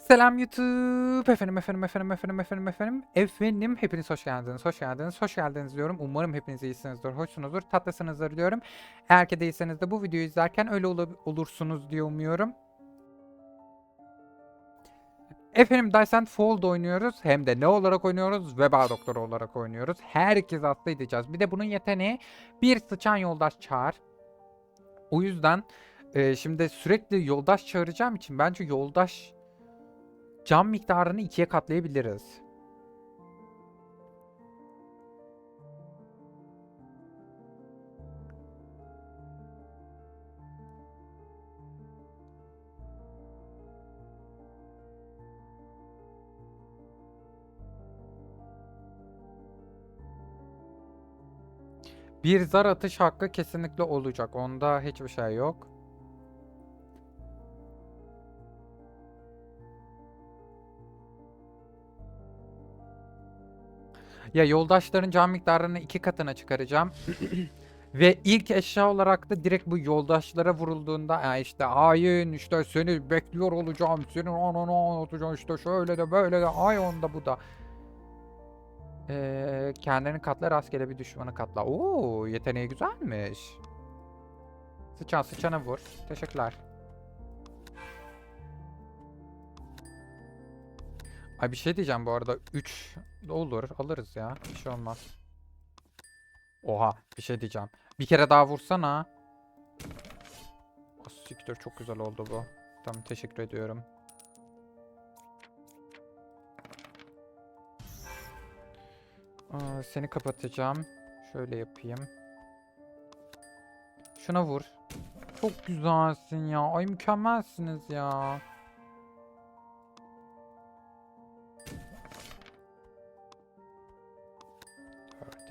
Selam YouTube. Efendim efendim efendim efendim efendim efendim. Efendim hepiniz hoş geldiniz. Hoş geldiniz. Hoş geldiniz diyorum. Umarım hepiniz iyisinizdir. Hoşsunuzdur. Tatlısınızdır diyorum. Eğer ki değilseniz de bu videoyu izlerken öyle ol- olursunuz diye umuyorum. Efendim Dyson Fold oynuyoruz. Hem de ne olarak oynuyoruz? Veba doktoru olarak oynuyoruz. Herkes hasta edeceğiz. Bir de bunun yeteneği bir sıçan yoldaş çağır. O yüzden e, şimdi sürekli yoldaş çağıracağım için bence yoldaş cam miktarını ikiye katlayabiliriz. Bir zar atış hakkı kesinlikle olacak. Onda hiçbir şey yok. Ya yoldaşların can miktarını iki katına çıkaracağım. Ve ilk eşya olarak da direkt bu yoldaşlara vurulduğunda ya işte hain işte seni bekliyor olacağım senin ananı anlatacağım işte şöyle de böyle de ay onda bu da. Ee, kendini katla rastgele bir düşmanı katla. Oo yeteneği güzelmiş. Sıçan sıçana vur. Teşekkürler. Ay bir şey diyeceğim bu arada 3 olur alırız ya bir şey olmaz. Oha bir şey diyeceğim. Bir kere daha vursana. Oh, siktir çok güzel oldu bu. Tamam teşekkür ediyorum. Aa, seni kapatacağım. Şöyle yapayım. Şuna vur. Çok güzelsin ya. Ay mükemmelsiniz ya.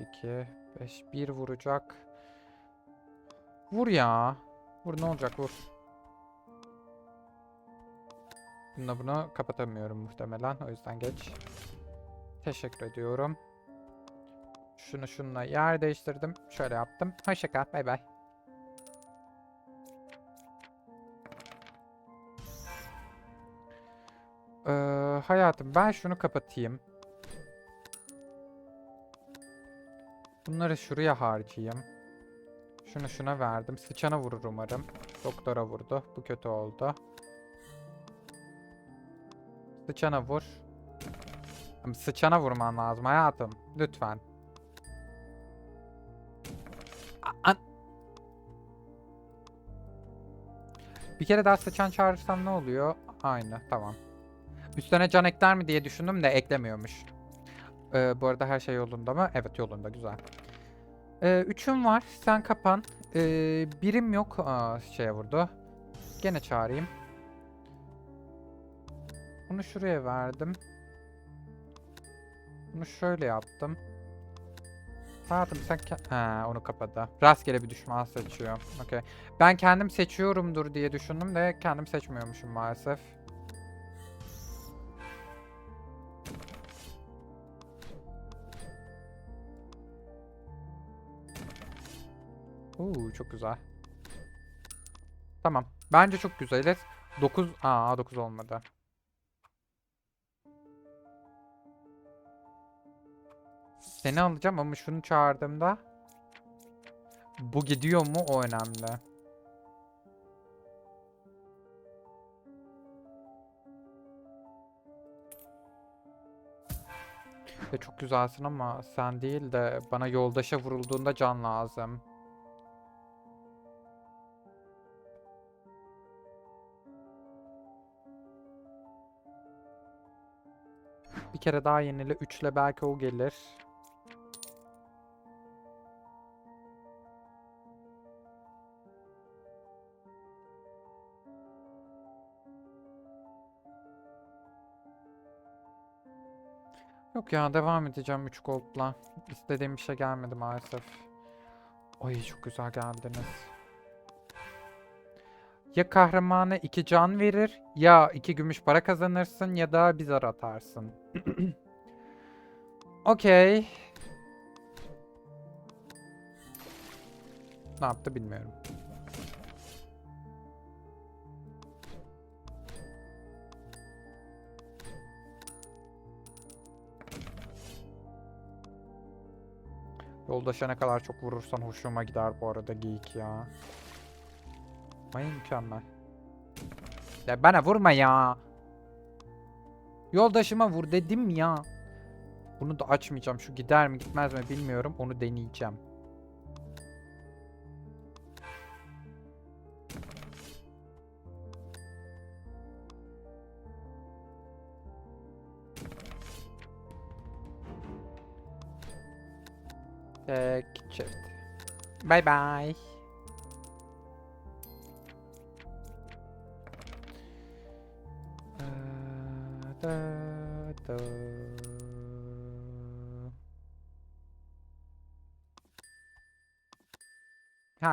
Dört, iki, beş, bir vuracak. Vur ya. Vur ne olacak vur. Bununla bunu kapatamıyorum muhtemelen. O yüzden geç. Teşekkür ediyorum. Şunu şununla yer değiştirdim. Şöyle yaptım. Hoşça kal. Bay bay. Ee, hayatım ben şunu kapatayım. Bunları şuraya harcayayım. Şunu şuna verdim. Sıçana vurur umarım. Doktora vurdu. Bu kötü oldu. Sıçana vur. Sıçana vurman lazım hayatım. Lütfen. An- Bir kere daha sıçan çağırırsam ne oluyor? Aynı tamam. Üstüne can ekler mi diye düşündüm de eklemiyormuş. Ee, bu arada her şey yolunda mı? Evet yolunda güzel. Ee, üçüm var. Sen kapan. Ee, birim yok. Aa, şeye vurdu. Gene çağırayım. Bunu şuraya verdim. Bunu şöyle yaptım. Hayatım sen ha, onu kapadı. Rastgele bir düşman seçiyor. Okey. Ben kendim seçiyorumdur diye düşündüm de kendim seçmiyormuşum maalesef. Oo çok güzel. Tamam. Bence çok güzeliz. 9 Aa 9 olmadı. Seni alacağım ama şunu çağırdığımda bu gidiyor mu o önemli. Ve çok güzelsin ama sen değil de bana yoldaşa vurulduğunda can lazım. Bir kere daha yenile 3 ile belki o gelir. Yok ya devam edeceğim 3 gold'la. İstediğim bir şey gelmedi maalesef. Ay çok güzel geldiniz ya kahramana iki can verir ya iki gümüş para kazanırsın ya da bir zar atarsın. Okey. Ne yaptı bilmiyorum. Yoldaşa ne kadar çok vurursan hoşuma gider bu arada geyik ya. Ay mükemmel. Ya bana vurma ya. Yoldaşıma vur dedim ya. Bunu da açmayacağım. Şu gider mi gitmez mi bilmiyorum. Onu deneyeceğim. Tek çift. Bye bye.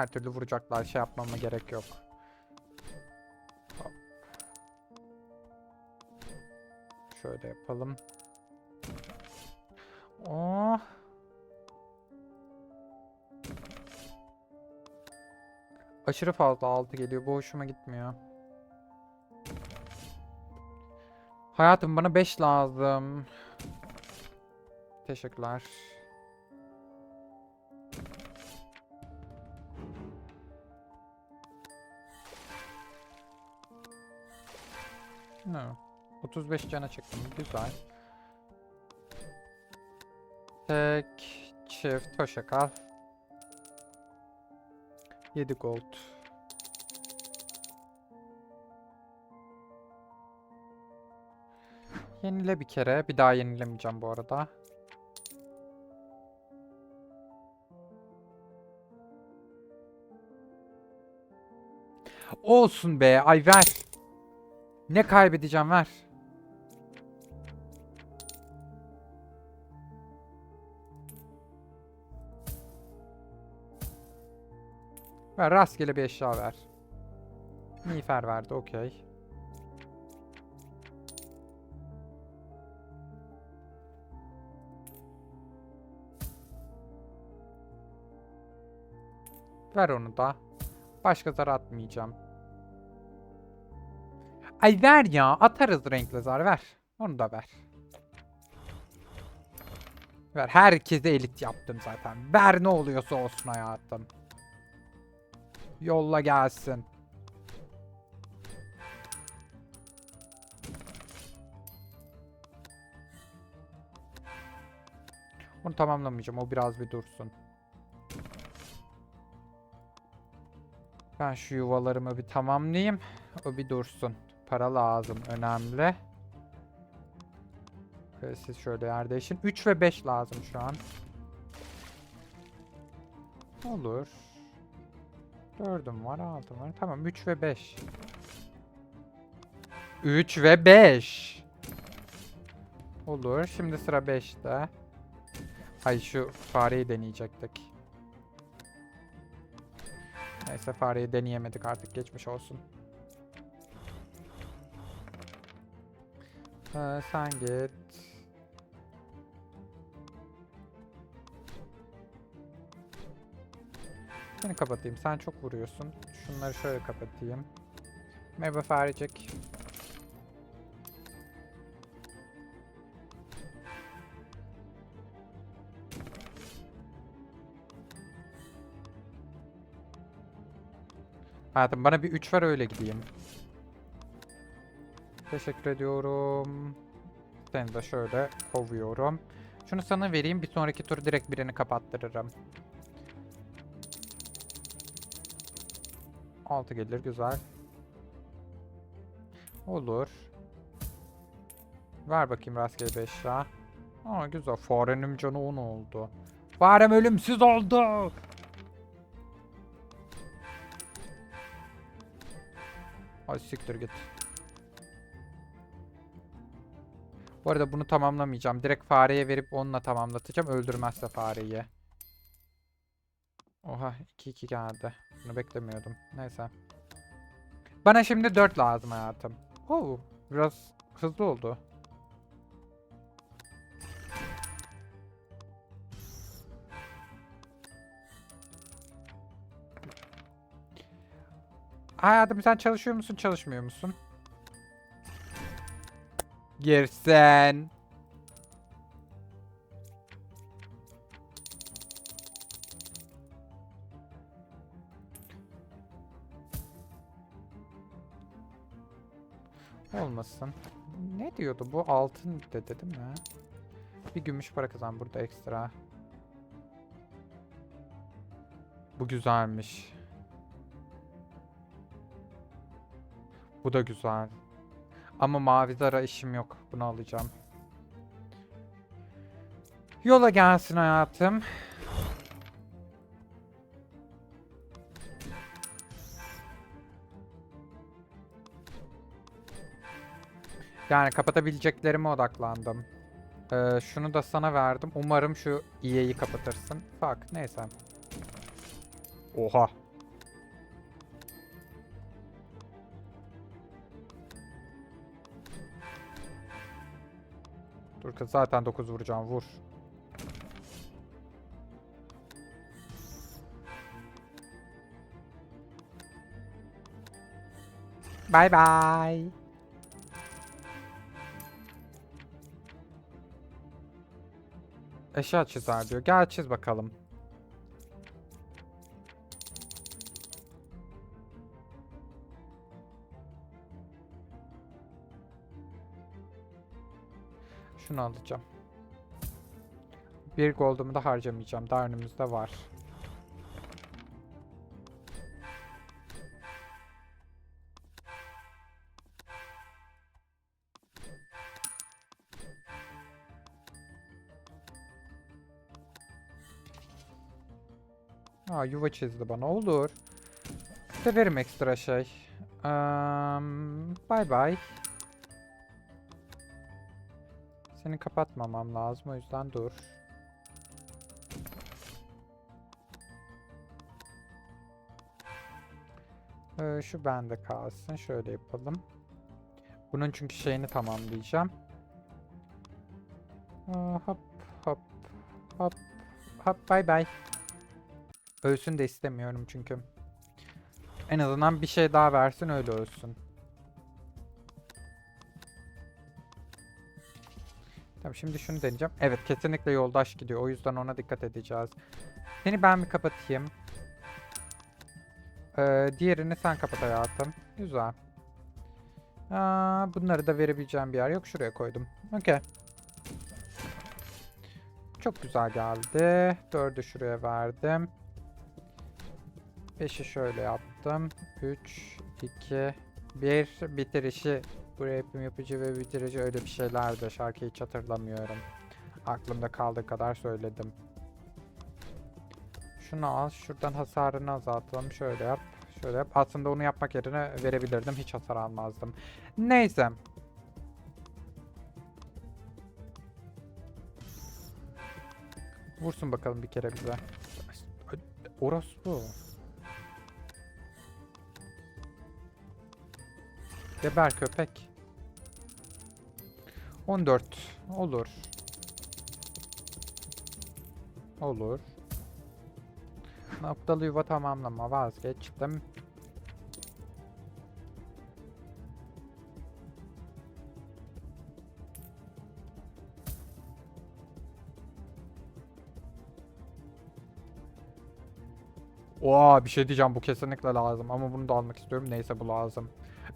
Her türlü vuracaklar. Şey yapmama gerek yok. Şöyle yapalım. Oh. Aşırı fazla altı geliyor. Bu hoşuma gitmiyor. Hayatım bana 5 lazım. Teşekkürler. No. 35 cana çıktım. Güzel. Tek çift hoşça kal. 7 gold. Yenile bir kere. Bir daha yenilemeyeceğim bu arada. Olsun be. Ay ver. Ne kaybedeceğim ver. Ver rastgele bir eşya ver. Miğfer verdi okey. Ver onu da. Başka zar atmayacağım. Ay ver ya. Atarız renkli zar ver. Onu da ver. Ver. Herkese elit yaptım zaten. Ver ne oluyorsa olsun hayatım. Yolla gelsin. Onu tamamlamayacağım. O biraz bir dursun. Ben şu yuvalarımı bir tamamlayayım. O bir dursun. Para lazım. Önemli. Siz şöyle yer değişin. 3 ve 5 lazım şu an. Olur. 4'üm var, 6'm var. Tamam 3 ve 5. 3 ve 5. Olur. Şimdi sıra 5'te. Ay şu fareyi deneyecektik. Neyse fareyi deneyemedik artık geçmiş olsun. Ee, sen git. Seni kapatayım. Sen çok vuruyorsun. Şunları şöyle kapatayım. Merhaba farecik. Hayatım bana bir 3 ver öyle gideyim. Teşekkür ediyorum. Seni de şöyle kovuyorum. Şunu sana vereyim. Bir sonraki tur direkt birini kapattırırım. 6 gelir güzel. Olur. Ver bakayım rastgele 5 ya. Aa güzel. Farenin canı 10 oldu. Farem ölümsüz oldu. Ay siktir git. Bu arada bunu tamamlamayacağım. Direkt fareye verip onunla tamamlatacağım. Öldürmezse fareyi. Oha 2-2 geldi. Bunu beklemiyordum. Neyse. Bana şimdi 4 lazım hayatım. Oo, biraz hızlı oldu. Hayatım sen çalışıyor musun çalışmıyor musun? Girsen. Olmasın. Ne diyordu bu? Altın dedi mi? Bir gümüş para kazan burada ekstra. Bu güzelmiş. Bu da güzel. Ama mavi zara işim yok. Bunu alacağım. Yola gelsin hayatım. Yani kapatabileceklerime odaklandım. Ee, şunu da sana verdim. Umarım şu EA'yi kapatırsın. Fuck neyse. Oha. Kız zaten 9 vuracağım vur. Bye bye. Eşya çizer diyor. Gel çiz bakalım. Şunu alacağım. Bir goldumu da harcamayacağım. Daha var. Aa yuva çizdi bana. Olur. Severim ekstra şey. Um, bye bye. Seni kapatmamam lazım o yüzden dur. Ee, şu bende kalsın. Şöyle yapalım. Bunun çünkü şeyini tamamlayacağım. Aa, hop hop hop hop bye bye. Ölsün de istemiyorum çünkü. En azından bir şey daha versin öyle ölsün. Tamam şimdi şunu deneyeceğim. Evet kesinlikle yoldaş gidiyor. O yüzden ona dikkat edeceğiz. Seni ben mi kapatayım? Ee, diğerini sen kapat hayatım. Güzel. Aa, bunları da verebileceğim bir yer yok. Şuraya koydum. Okey. Çok güzel geldi. Dördü şuraya verdim. 5'i şöyle yaptım. 3, 2, 1. Bitirişi. Buraya yapım yapıcı ve bitirici öyle bir şeylerdi. Şarkıyı hiç hatırlamıyorum. Aklımda kaldığı kadar söyledim. Şunu al. Şuradan hasarını azaltalım. Şöyle yap. Şöyle yap. Aslında onu yapmak yerine verebilirdim. Hiç hasar almazdım. Neyse. Vursun bakalım bir kere bize. Orospu. Geber köpek. 14. Olur. Olur. Noktalı yuva tamamlama vazgeçtim. Oha bir şey diyeceğim bu kesinlikle lazım ama bunu da almak istiyorum. Neyse bu lazım.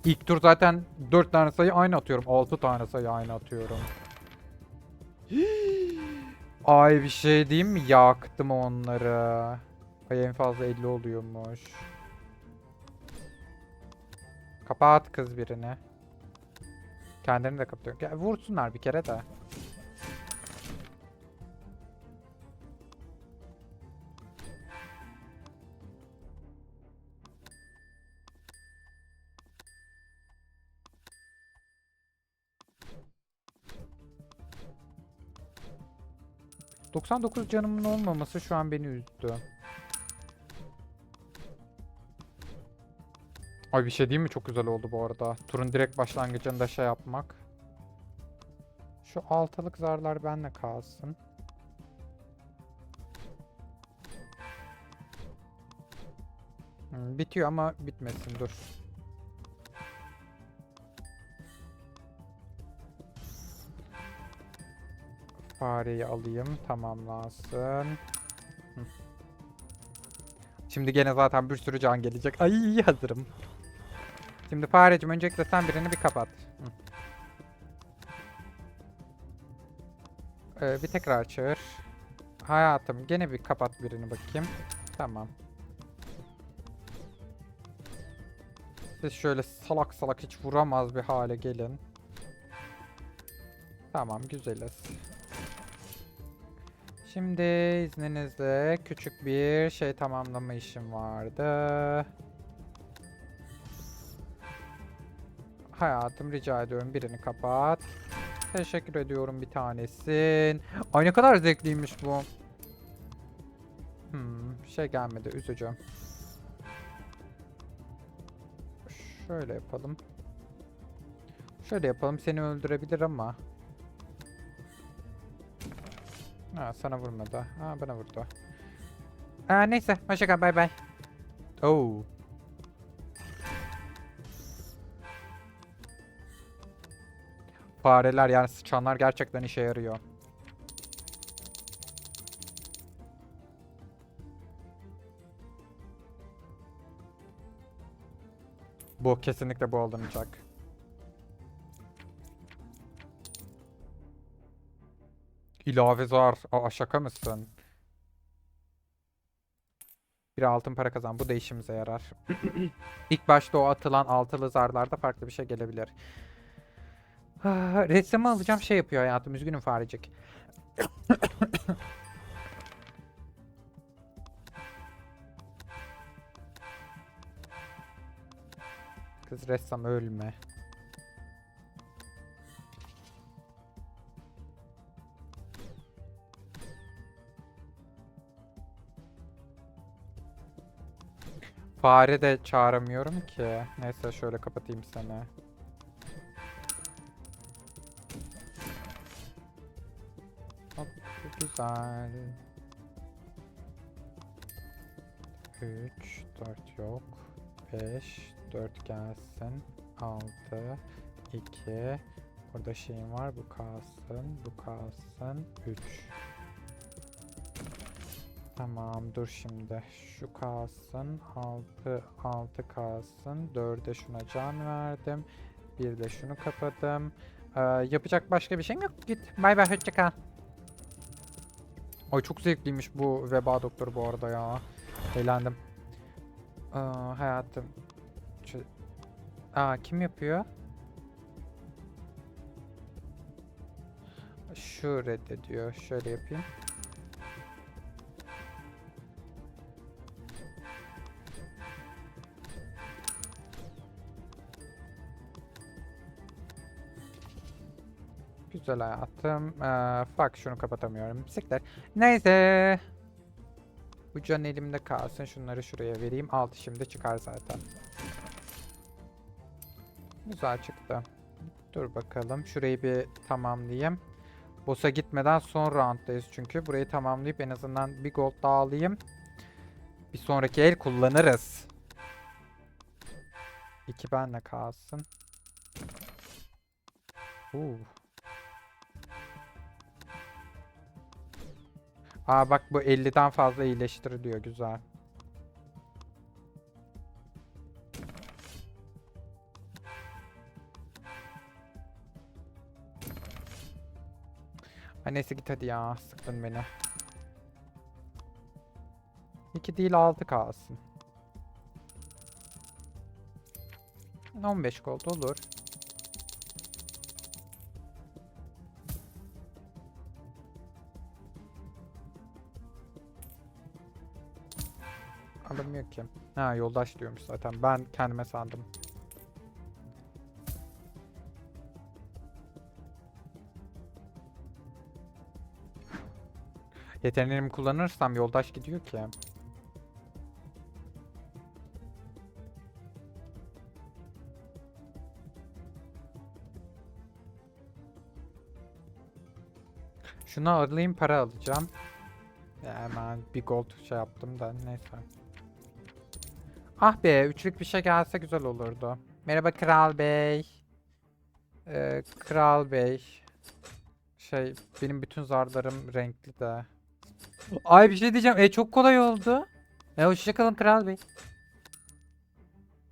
İlk tur zaten 4 tane sayı aynı atıyorum. 6 tane sayı aynı atıyorum. Ay bir şey diyeyim mi? Yaktım onları. Ay en fazla 50 oluyormuş. Kapat kız birini. Kendini de kapatıyor. Gel, vursunlar bir kere de. ...99 canımın olmaması şu an beni üzdü. Ay bir şey değil mi? Çok güzel oldu bu arada. Turun direkt başlangıcında şey yapmak. Şu altalık zarlar benle kalsın. Hmm, bitiyor ama bitmesin dur. Fareyi alayım tamamlansın. Şimdi gene zaten bir sürü can gelecek. Ay hazırım. Şimdi farecim öncelikle sen birini bir kapat. Ee, bir tekrar çağır. Hayatım gene bir kapat birini bakayım. Tamam. Siz şöyle salak salak hiç vuramaz bir hale gelin. Tamam güzeliz. Şimdi izninizle küçük bir şey tamamlama işim vardı. Hayatım rica ediyorum birini kapat. Teşekkür ediyorum bir tanesin. Ay ne kadar zevkliymiş bu. Hmm, şey gelmedi üzücü. Şöyle yapalım. Şöyle yapalım seni öldürebilir ama. Ha sana vurmadı. Ha bana vurdu. Aa, neyse hoşça kal bay bay. Oo. Fareler yani sıçanlar gerçekten işe yarıyor. Bu kesinlikle bu alınacak. İlave zar. Aa şaka mısın? Bir altın para kazan. Bu da işimize yarar. İlk başta o atılan altılı zarlarda farklı bir şey gelebilir. Ah, Ressamı alacağım şey yapıyor hayatım. Üzgünüm farecik. Kız ressam ölme. Fare de çağıramıyorum ki. Neyse şöyle kapatayım seni. Hop, güzel. 3, 4 yok. 5, 4 gelsin. 6, 2. Burada şeyim var. Bu kalsın. Bu kalsın. 3. Tamam dur şimdi. Şu kalsın. 6, 6 kalsın. 4'e şuna can verdim. Bir de şunu kapadım. Ee, yapacak başka bir şeyim yok. Git. Bay bay. Hoşça kal. Ay çok zevkliymiş bu veba doktoru bu arada ya. Eğlendim. Aa, hayatım. Şu... Aa, kim yapıyor? Şu reddediyor. Şöyle yapayım. Güzel hayatım. Ee, fuck şunu kapatamıyorum. Siktir. Neyse. Bu can elimde kalsın. Şunları şuraya vereyim. Altı şimdi çıkar zaten. Güzel çıktı. Dur bakalım. Şurayı bir tamamlayayım. Boss'a gitmeden son rounddayız çünkü. Burayı tamamlayıp en azından bir gold daha alayım. Bir sonraki el kullanırız. İki benle kalsın. Uh. Aa bak bu 50'den fazla iyileştiriliyor güzel. Ay neyse git hadi ya sıktın beni. 2 değil 6 kalsın. 15 gold olur. Alamıyor ki. Ha yoldaş diyormuş zaten. Ben kendime sandım. Yeteneğimi kullanırsam yoldaş gidiyor ki. Şunu alayım para alacağım. Hemen bir gold şey yaptım da neyse. Ah be üçlük bir şey gelse güzel olurdu. Merhaba Kral Bey. Ee, Kral Bey. Şey benim bütün zarlarım renkli de. Ay bir şey diyeceğim. E çok kolay oldu. E hoşçakalın Kral Bey.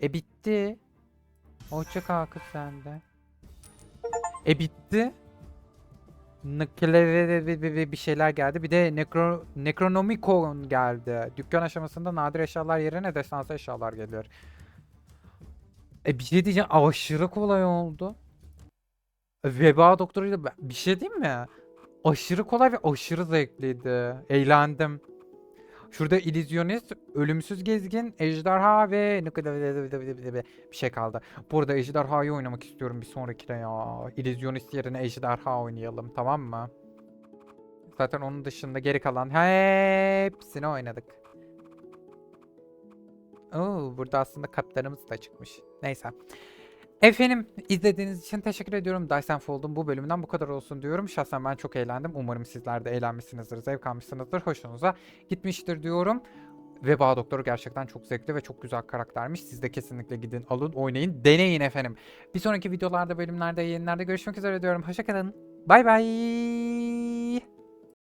E bitti. Hoşça kal kız sende. E bitti. Nükleer bir şeyler geldi. Bir de Necro Necronomicon geldi. Dükkan aşamasında nadir eşyalar yerine destansı eşyalar geliyor. E bir şey diyeceğim aşırı kolay oldu. Veba doktoruyla bir şey diyeyim mi? Aşırı kolay ve aşırı zevkliydi. Eğlendim. Şurada illüzyonist, ölümsüz gezgin, ejderha ve bir şey kaldı. Burada ejderhayı oynamak istiyorum bir sonrakine ya. İllüzyonist yerine ejderha oynayalım tamam mı? Zaten onun dışında geri kalan hepsini oynadık. Oo, burada aslında kaptanımız da çıkmış. Neyse. Efendim izlediğiniz için teşekkür ediyorum. Dyson Fold'un bu bölümünden bu kadar olsun diyorum. Şahsen ben çok eğlendim. Umarım sizler de eğlenmişsinizdir, zevk almışsınızdır, hoşunuza gitmiştir diyorum. Veba Doktoru gerçekten çok zevkli ve çok güzel karaktermiş. Siz de kesinlikle gidin, alın, oynayın, deneyin efendim. Bir sonraki videolarda, bölümlerde, yayınlarda görüşmek üzere diyorum. Hoşçakalın. Bay bay.